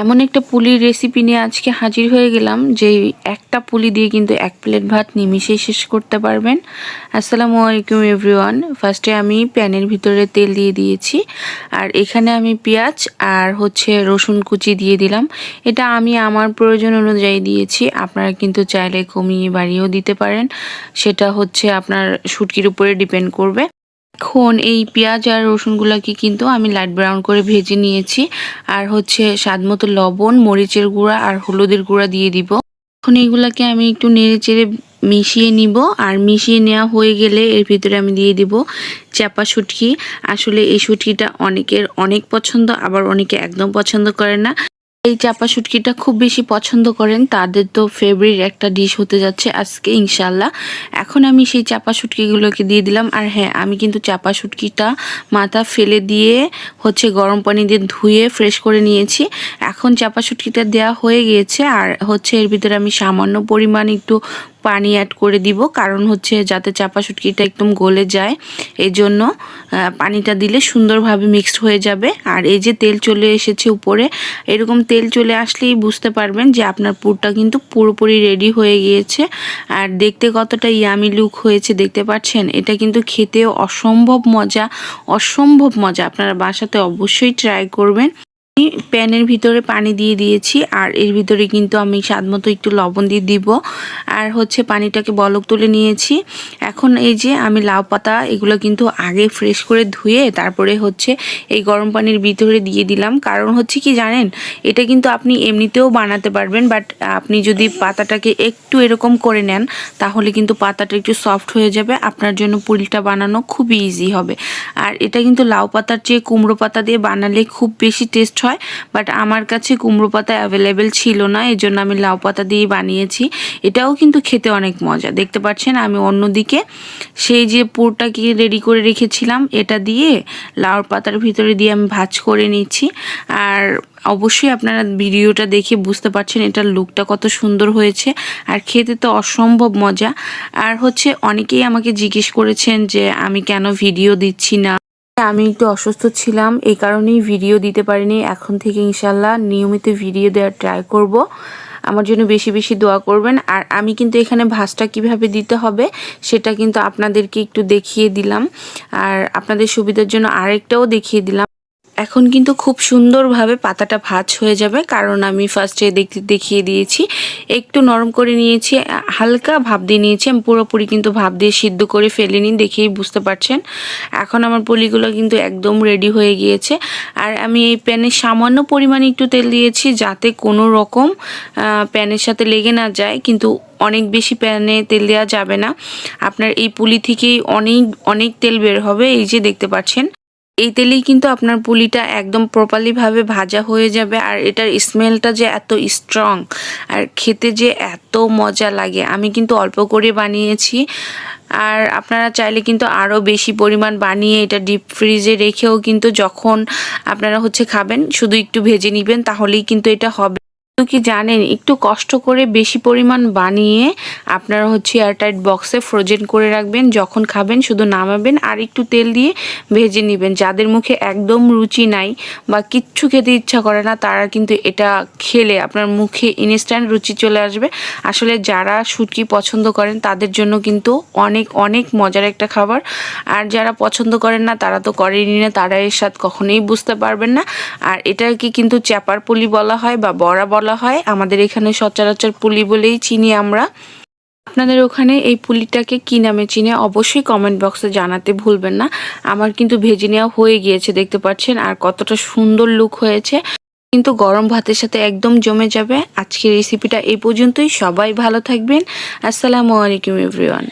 এমন একটা পুলির রেসিপি নিয়ে আজকে হাজির হয়ে গেলাম যে একটা পুলি দিয়ে কিন্তু এক প্লেট ভাত নিমিশেই শেষ করতে পারবেন। আসসালামু আলাইকুম এভরিওয়ান ফার্স্টে আমি প্যানের ভিতরে তেল দিয়ে দিয়েছি, আর এখানে আমি পেঁয়াজ আর হচ্ছে রসুন কুচি দিয়ে দিলাম। এটা আমি আমার প্রয়োজন অনুযায়ী দিয়েছি, আপনারা কিন্তু চাইলে কমিয়ে বাড়িয়েও দিতে পারেন। সেটা হচ্ছে আপনার শুটকির উপরে ডিপেন্ড করবে। এখন এই পেঁয়াজ আর রসুনগুলোকে কিন্তু আমি লাইট ব্রাউন করে ভেজে নিয়েছি। আর হচ্ছে স্বাদ মতো লবণ, মরিচের গুঁড়া আর হলুদের গুঁড়া দিয়ে দিব। এখন এইগুলাকে আমি একটু নেড়ে চেড়ে মিশিয়ে নিব। আর মিশিয়ে নেওয়া হয়ে গেলে এর ভিতরে আমি দিয়ে দিব চাপা শুটকি। আসলে এই শুটকিটা অনেকের অনেক পছন্দ, আবার অনেকে একদম পছন্দ করে না। এই চাপা শুটকিটা খুব বেশি পছন্দ করেন, তাদের তো ফেভারিট একটা ডিশ হতে যাচ্ছে আজকে ইনশাল্লাহ এখন আমি সেই চাপা শুটকিগুলোকে দিয়ে দিলাম, আর হ্যাঁ আমি কিন্তু চাপা শুটকিটা মাথা ফেলে দিয়ে হচ্ছে গরম পানি দিয়ে ধুয়ে ফ্রেশ করে নিয়েছি। এখন চাপা শুটকিটা দেওয়া হয়ে গিয়েছে, আর হচ্ছে এর ভিতরে আমি সামান্য পরিমাণ একটু পানি অ্যাড করে দিব। কারণ হচ্ছে যাতে চাপা শুটকিটা একদম গলে যায়। এই জন্য পানিটা দিলে সুন্দরভাবে মিক্সড হয়ে যাবে। আর এই যে তেল চলে এসেছে উপরে, এরকম তেল চলে আসলেই বুঝতে পারবেন যে আপনার পুরটা কিন্তু পুরোপুরি রেডি হয়ে গিয়েছে। আর দেখতে কতটা ইয়ামি লুক হয়েছে, দেখতে পাচ্ছেন? এটা কিন্তু খেতেও অসম্ভব মজা অসম্ভব মজা। আপনারা বাসাতে অবশ্যই ট্রাই করবেন। প্যানের ভিতরে পানি দিয়ে দিয়েছি, আর এর ভিতরে কিন্তু আমি স্বাদ মতো একটু লবণ দিয়ে দিব। আর হচ্ছে পানিটাকে বলক তুলে নিয়েছি। এখন এই যে আমি লাউ পাতা, এগুলো কিন্তু আগে ফ্রেশ করে ধুয়ে তারপরে হচ্ছে এই গরম পানির ভিতরে দিয়ে দিলাম। কারণ হচ্ছে কি জানেন, এটা কিন্তু আপনি এমনিতেও বানাতে পারবেন, বাট আপনি যদি পাতাটাকে একটু এরকম করে নেন, তাহলে কিন্তু পাতাটা একটু সফট হয়ে যাবে। আপনার জন্য পুরিটা বানানো খুবই ইজি হবে। আর এটা কিন্তু লাউ পাতার চেয়ে কুমড়ো পাতা দিয়ে বানালে খুব বেশি টেস্ট হয় বাট আমার কাছে কুমড়ো পাতা অ্যাভেলেবেল ছিল না এই জন্য আমি লাউ পাতা দিয়েই বানিয়েছি। এটাও কিন্তু খেতে অনেক মজা। দেখতে পাচ্ছেন, আমি অন্যদিকে সেই যে পুরটাকে রেডি করে রেখেছিলাম, এটা দিয়ে লাউর পাতার ভিতরে দিয়ে আমি ভাজ করে নিচ্ছি। আর অবশ্যই আপনারা ভিডিওটা দেখে বুঝতে পারছেন এটার লুকটা কত সুন্দর হয়েছে, আর খেতে তো অসম্ভব মজা। আর হচ্ছে, অনেকেই আমাকে জিজ্ঞেস করেছেন যে, আমি কেন ভিডিও দিচ্ছি না? আমি একটু অসুস্থ ছিলাম, এই কারণেই ভিডিও দিতে পারিনি। এখন থেকে ইনশাল্লাহ নিয়মিত ভিডিও দেওয়ার ট্রাই করব। আমার জন্য বেশি বেশি দোয়া করবেন। আর আমি কিন্তু এখানে ভাজটা কীভাবে দিতে হবে সেটা কিন্তু আপনাদেরকে একটু দেখিয়ে দিলাম। আর আপনাদের সুবিধার জন্য আরেকটাও দেখিয়ে দিলাম। এখন কিন্তু খুব সুন্দরভাবে পাতাটা ভাজ হয়ে যাবে, কারণ আমি ফার্স্টে দেখতে দেখিয়ে দিয়েছি। একটু নরম করে নিয়েছি, হালকা ভাব দিয়ে নিয়েছি। আমি পুরোপুরি কিন্তু ভাব দিয়ে সিদ্ধ করে ফেলিনি, দেখেই বুঝতে পারছেন। এখন আমার পলিগুলো কিন্তু একদম রেডি হয়ে গিয়েছে। আর আমি এই প্যানে সামান্য পরিমাণে একটু তেল দিয়েছি, যাতে কোনো রকম প্যানের সাথে লেগে না যায়। কিন্তু অনেক বেশি প্যানে তেল দেওয়া যাবে না। আপনার এই পুলি থেকেই অনেক অনেক তেল বের হবে, এই যে দেখতে পাচ্ছেন। এই তেলেই কিন্তু আপনার পুলিটা একদম প্রপারলিভাবে ভাজা হয়ে যাবে আর এটার স্মেলটা যে এত স্ট্রং আর খেতে যে এত মজা লাগে। আমি কিন্তু অল্প করে বানিয়েছি আর আপনারা চাইলে কিন্তু আরও বেশি পরিমাণ বানিয়ে এটা ডিপ ফ্রিজে রেখেও কিন্তু যখন আপনারা হচ্ছে খাবেন, শুধু একটু ভেজে নেবেন, তাহলেই কিন্তু এটা হবে। কি জানেন, একটু কষ্ট করে বেশি পরিমাণ বানিয়ে আপনারা হচ্ছে এয়ারটাইট বক্সে ফ্রোজেন করে রাখবেন, যখন খাবেন শুধু নামাবেন আর একটু তেল দিয়ে ভেজে নেবেন। যাদের মুখে একদম রুচি নাই বা কিচ্ছু খেতে ইচ্ছা করে না, তারা কিন্তু এটা খেলে আপনার মুখে ইনস্ট্যান্ট রুচি চলে আসবে। আসলে যারা সুটকি পছন্দ করেন, তাদের জন্য কিন্তু অনেক অনেক মজার একটা খাবার। আর যারা পছন্দ করেন না, তারা তো করেনি না, তারা এর স্বাদ কখনোই বুঝতে পারবেন না। আর এটাকে কিন্তু চ্যাপার পুলি বলা হয় বা বড়া বলা বলা হয়। আমাদের এখানে সচরাচর পুলি বলেই চিনি আমরা। আপনাদের ওখানে এই পুলিটাকে কি নামে চিনে অবশ্যই কমেন্ট বক্সে জানাতে ভুলবেন না। আমার কিন্তু ভেজে নেওয়া হয়ে গিয়েছে, দেখতে পাচ্ছেন, আর কতটা সুন্দর লুক হয়েছে। কিন্তু গরম ভাতের সাথে একদম জমে যাবে। আজকের রেসিপিটা এই পর্যন্তই। সবাই ভালো থাকবেন। আসসালামু আলাইকুম এভরিওয়ান